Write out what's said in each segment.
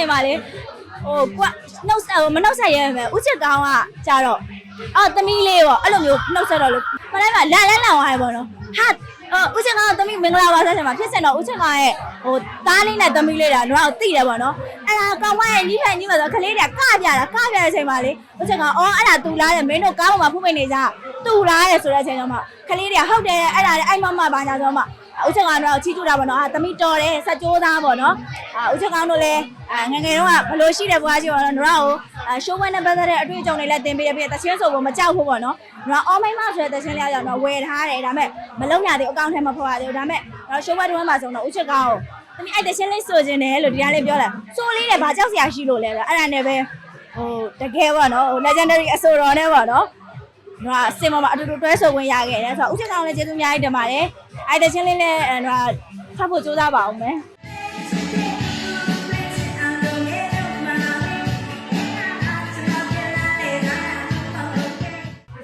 ချိန်မှာလေဟိုကွနှုတ်ဆက်ဟိုမနှုတ်ဆက်ရဲပဲဥချစ်ကောင်းကကြတော့အော်သမီးလေးပေါ့အဲ့လိုမျိုးနှုတ်ဆက်တော့လို့မလိုက်ပါလန်လန်လောင်သွားတယ်ပေါ့နော်ဟာအော်ဥချစ်ကောင်းကသမီးမင်္ဂလာပါဆက်ချိန်မှာဖြစ်စင်တော့ဥချစ်ကောင်းရဲ့ဟိုသားလေးနဲ့သမီးလေးတာတော့သိတယ်ပေါ့နော်အဲ့ဒါကောင်းဝါရဲ့ညီးထိုင်ညီးမှာဆိုခလေးတွေကကပြတာကပြတဲ့အချိန်မှာလေဥချစ်ကောင်းအော်အဲ့ဒါတူလားတဲ့မင်းတို့ကားပေါ်မှာဖုတ်မိနေကြတူလားတဲ့ဆိုတဲ့အချိန်တော့မှခလေးတွေကဟုတ်တယ်အဲ့ဒါလေအဲ့မမပါညာဆိုတော့မှ ဦးချက်ကောင်တော့ချီးကျူးတာပေါ့နော်အာသမီးတော်တယ်ဆက်ကြိုးသားပေါ့နော်အာဦးချက်ကောင်တို့လည်းအာငယ်ငယ်တုန်းကဘလို့ရှိတဲ့ဘွားကြီးပေါ့နော်တို့ကအာရှိုးဝဲနဲ့ပတ်သက်တဲ့အတွေ့အကြုံတွေလည်းသင်ပေးရပြီးတချင်းဆိုဖို့မကြောက်ဘူးပေါ့နော်တို့ကအော်မိုင်းမဆိုတဲ့တချင်းလေးအကြောင်းတော့ဝယ်ထားတယ်ဒါပေမဲ့မလုံရသေးအကောင့်ထဲမှာဖော်ရသေးဘူးဒါပေမဲ့တော့ရှိုးဝဲတုန်းကမှဆိုတော့ဦးချက်ကောင်ကိုသမီးအဲ့တချင်းလေးဆိုခြင်းတယ်လို့ဒီကလေးပြောလာစိုးလေးတယ်ဘာကြောက်စရာရှိလို့လဲအဲ့ဒါနဲ့ပဲဟိုတကယ်ပေါ့နော်ဟို legendary အဆိုတော်နဲ့ပေါ့နော်တော့စင်မမအတူတူတွဲဆိုဝင်ရခဲ့တယ်ဆိုတော့ဥချက်ကောင်လည်းကျေးဇူးအများကြီးတင်ပါတယ် အိုက်တချင်းလေးလည်းအဲတော့ဖတ်ဖို့ကြိုးစားပါအောင်မယ်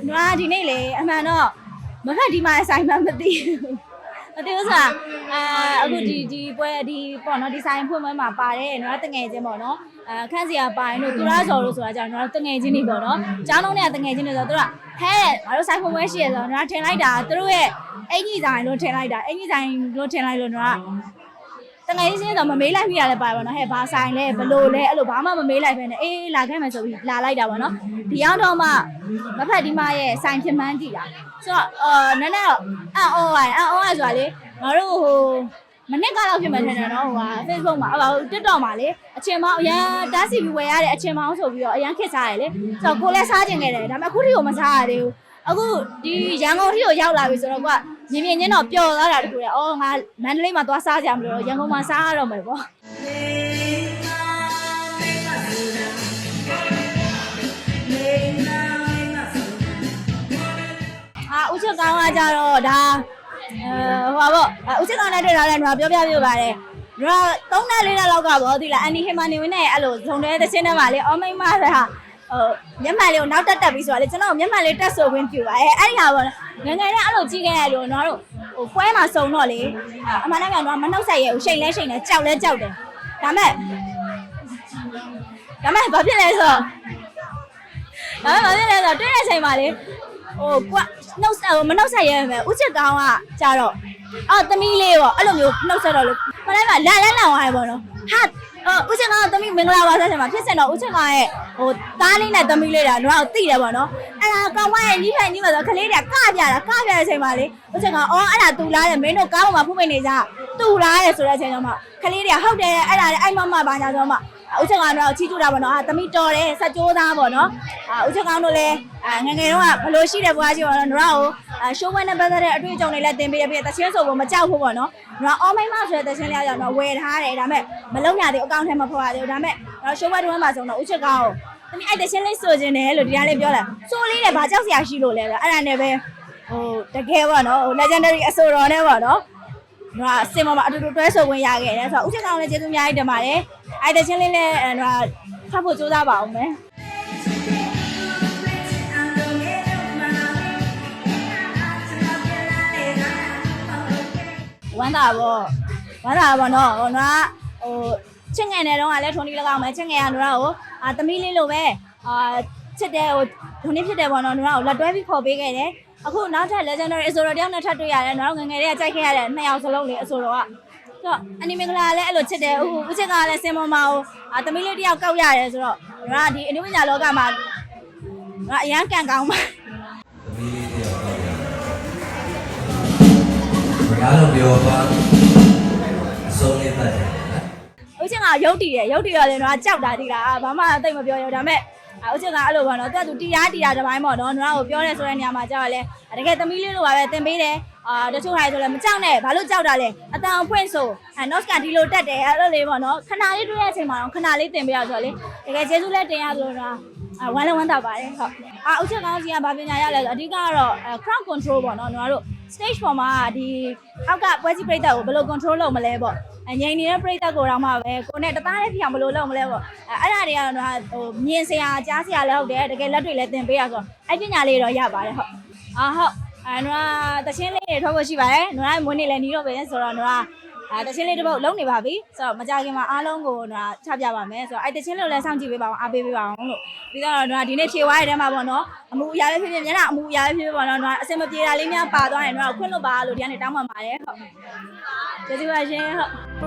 နွားဒီနေ့လေအမှန်တော့မဖက်ဒီမှာဆိုင်မှမသိဘူး မသိဘူးဆိုတာအာအခုဒီဒီပွဲဒီပေါ့နော်ဒီဆိုင်ဖွင့်ပွဲမှာပါတယ်နွားတငယ်ချင်းပေါ့နော်အာခန့်စရာပါရင်တို့သူရစော်လို့ဆိုတာကြောင့်နွားတငယ်ချင်းတွေပေါ့နော်ကျောင်းလုံးနဲ့တငယ်ချင်းတွေဆိုတော့သူကဟဲ့ငါတို့ဆိုင်ဖွင့်ပွဲရှိရဆိုတော့နွားထင်လိုက်တာသူတို့ရဲ့အင်ကြီးဆိုင်လို့ထင်လိုက်တာအင်ကြီးဆိုင်လို့ထင်လိုက်လို့နွား တငယ်ချင်းတော့မမေးလိုက်မိရလဲပါပေါ့နော်ဟဲ့ဘာဆိုင်လဲဘလို့လဲအဲ့လိုဘာမှမမေးလိုက်ပဲနဲ့အေးလာခဲ့မယ်ဆိုပြီးလာလိုက်တာပေါ့နော်ဒီရောက်တော့မှမဖက်ဒီမရဲ့ဆိုင်ဖြစ်မှန်းတည်တာဆိုတော့အော်နည်းနည်းတော့အံ့ဩရတယ်အံ့ဩရဆိုတာလေငါတို့ဟိုမနစ်ကတော့ဖြစ်မှထင်တယ်နော်ဟိုဟာ Facebook မှာဟို TikTok မှာလေအချင်းမောင်းအရန်တားစီပြီးဝယ်ရတဲ့အချင်းမောင်းဆိုပြီးတော့အရန်ခစ်စားရလေဆိုတော့ကိုလည်းစားကျင်ခဲ့တယ်ဒါပေမဲ့အခုထိကိုမစားရသေးဘူး အခုဒီရန်ကုန်ထိကိုရောက်လာပြီဆိုတော့ကွာမြင်မြင်ချင်းတော့ပျော်သွားတာတခုလေအော်ငါမန္တလေးမှာသွားစားကြမလို့ရန်ကုန်မှာစားရတော့မယ်ပေါ့အာဦးချက်ကောင်းကကြတော့ဒါအဲဟိုပါပေါ့အဲဦးချက်ကောင်းနဲ့တွေ့ထားတဲ့ညီမပြောပြပြပါတယ်ဒါသုံးနဲ့လေးနဲ့လောက်ကပေါ့ဒီလားအန်နီဟီမာနေဝင်းနဲ့အဲ့လိုဇုံတဲ့တစ်ချင်းထဲမှာလေအော်မိမဆိုတာ ဟိုမျက်မှန်လေးကိုနောက်တက်တက်ပြီးဆိုတော့လေကျွန်တော်မျက်မှန်လေးတက်ဆိုခွင့်ပြုပါအဲအဲ့ဒီဟာပေါ့ငယ်ငယ်နဲ့အဲ့လိုကြီးခဲ့ရလို့တော့တို့ဟိုပွဲမှာစုံတော့လေအမှန်တကယ်တော့မနှုတ်ဆက်ရဘူးရှိန်လဲရှိန်လဲကြောက်လဲကြောက်တယ်ဒါမဲ့ဒါမဲ့ဘာဖြစ်လဲဆိုတော့ဒါမဲ့ဘာဖြစ်လဲဆိုတော့တွေ့တဲ့အချိန်မှာလေဟိုကွနှုတ်ဆက်ဟိုမနှုတ်ဆက်ရဲပဲဥချစ်ကောင်းကကြတော့အော်သမီးလေးပေါ့အဲ့လိုမျိုးနှုတ်ဆက်တော့လို့မလိုက်ပါလန်လန်လောင်သွားတယ်ပေါ့နော်ဟာအော် ဥချစ်ကောင်းကသမီးမင်္ဂလာပါဆက်ချိန်မှာဖြစ်စင်တော့ဥချစ်ကောင်းရဲ့ဟိုသားလေးနဲ့သမီးလေးတာတော့သိတယ်ပေါ့နော်အဲ့ဒါကောင်းဝါရဲ့ညီးထိုင်ညီးမှာဆိုခလေးတွေကကပြတာကပြတဲ့အချိန်မှာလေဥချစ်ကောင်းအော်အဲ့ဒါတူလားတဲ့မင်းတို့ကားပေါ်မှာဖုတ်မိနေကြတူလားတဲ့ဆိုတဲ့အချိန်တော့မှခလေးတွေကဟုတ်တယ်အဲ့ဒါလေအဲ့မမပါညာဆိုတော့မှ ဦးချက်ကောင်တော့ချီးကျူးတာပေါ့နော်အာသမီးတော်တယ်ဆက်ကြိုးသားပေါ့နော်အာဦးချက်ကောင်တို့လည်းအာငယ်ငယ်တုန်းကဘလို့ရှိတဲ့ဘွားကြီးပေါ့နော်တို့ကအာရှိုးဝဲနဲ့ပတ်သက်တဲ့အတွေ့အကြုံတွေလည်းသင်ပေးရပြီးတချင်းဆိုဖို့မကြောက်ဘူးပေါ့နော်တို့ကအော်မိုင်းမဆိုတဲ့တချင်းလေးအကြောင်းတော့ဝယ်ထားတယ်ဒါပေမဲ့မလုံရသေးအကောင့်ထဲမှာဖော်ရသေးဘူးဒါပေမဲ့တော့ရှိုးဝဲတုန်းကမှဆိုတော့ဦးချက်ကောင်ကိုသမီးအဲ့တချင်းလေးဆိုခြင်းတယ်လို့ဒီကလေးပြောလာစိုးလေးတယ်ဘာကြောက်စရာရှိလို့လဲအဲ့ဒါနဲ့ပဲဟိုတကယ်ပေါ့နော်ဟို legendary အဆိုတော်နဲ့ပေါ့နော် တော့စင်မမအတူတူတွဲဆိုဝင်ရခဲ့တယ်ဆိုတော့ဦးချက်ကောင်လည်းကျေးဇူးအများကြီးတင်ပါတယ်အဲ့တချင်းလေးလည်းတော့ဖတ်ဖို့ကြိုးစားပါအောင်မယ်ဝမ်းသာပေါ့ဝမ်းသာပေါ့နော်ဟိုတော့ဟိုချစ်ငယ်နေတော့ကလည်းထုံးဒီလောက်အောင်မယ်ချစ်ငယ်ကတို့ကအာသမီးလေးလိုပဲအာချစ်တယ်ဟိုထုံးနေဖြစ်တယ်ပေါ့နော်တို့ကလက်တွဲပြီးခေါ်ပေးခဲ့တယ် အခုနောက်ထပ် legendary အဆိုတော်တယောက်နဲ့ထပ်တွေ့ရတယ်နော်ငယ်ငယ်လေးကကြိုက်ခဲ့ရတဲ့နှစ်ယောက်စလုံးလေးအဆိုတော်ကဆိုတော့အနီမင်္ဂလာလည်းအဲ့လိုချစ်တယ်ဟိုဦးချစ်ကလည်းစင်မမအောင်အာသမီးလေးတယောက်ကောက်ရတယ်ဆိုတော့တို့ကဒီအနုပညာလောကမှာတို့ကအရန်ကန်ကောင်းပါသမီးလေးတယောက်တော့ရတယ်။ဘာလို့ပြောပါအဆုံးလေးပတ်တယ်နော်ဦးချင်းကရုပ်တည်တယ်ရုပ်တည်ရတယ်တော့ကြောက်တာဒီလားဘာမှသိမပြောရဒါပေမဲ့ ဦးချင်းကအဲ့လိုပေါ့နော်သူကသူတီးရားတီးတာတစ်ပိုင်းပေါ့နော်နွားကိုပြောရဲဆိုတဲ့နေရာမှာကြောက်ရလဲတကယ်သမီးလေးလိုပါပဲသင်ပေးတယ်အာတချို့ဟာဆိုလည်းမကြောက်နဲ့ဘာလို့ကြောက်တာလဲအတန်ဖွင့်ဆိုအဲ note ကဒီလိုတက်တယ်အဲ့လိုလေးပေါ့နော်ခဏလေးတွေ့ရတဲ့အချိန်မှာတော့ခဏလေးသင်ပေးရဆိုတော့လေတကယ်ကျေးဇူးလည်းတင်ရဆိုတော့အာဝမ်းလည်းဝမ်းသာပါတယ်ဟုတ်အာဦးချက်ကောင်းစီကဗာပညာရလဲဆိုအဓိကကတော့ crowd control ပေါ့နော်နွားတို့ stage ပေါ်မှာဒီအောက်ကပွဲကြီးပြိတ္တကိုဘယ်လို control လုပ်မလဲပေါ့အ ငိမ့်နေတဲ့ပြိတ္တကိုတော့မှပဲကိုနဲ့တသားလေးဖြစ်အောင်ဘယ်လိုလုပ်မလဲပေါ့အဲအဲ့ဒါတွေကတော့ဟိုမြင်စရာကြားစရာလည်းဟုတ်တယ်တကယ်လက်တွေလည်းသင်ပေးရဆိုတော့အဲ့ပညာလေးတော့ရပါတယ်ဟုတ်အာဟုတ်အဲနွားတချင်းလေးတွေထွက်ဖို့ရှိပါတယ်နွားမွေးနေ့လည်းနီးတော့ပဲဆိုတော့နွား အဲတချင်းလေးတစ်ပုတ်လုံးနေပါပြီဆိုတော့မကြခင်မှာအားလုံးကိုတော့ချပြပါမယ်ဆိုတော့အဲတချင်းလေးကိုလည်းစောင့်ကြည့်ပေးပါအောင်အားပေးပေးပါအောင်လို့ပြီးတော့တော့ဒီနေ့ဖြေသွားတဲ့ထဲမှာပေါ့နော်အမှုအရာပဲဖြစ်ဖြစ်မျက်နှာအမှုအရာပဲဖြစ်ဖြစ်ပေါ့နော်တော့အစင်မပြေတာလေးများပါသွားရင်တော့ခွင့်လွတ်ပါလို့ဒီကနေတောင်းပန်ပါတယ်ဟုတ်ကျေးဇူးပါရှင်ဟုတ်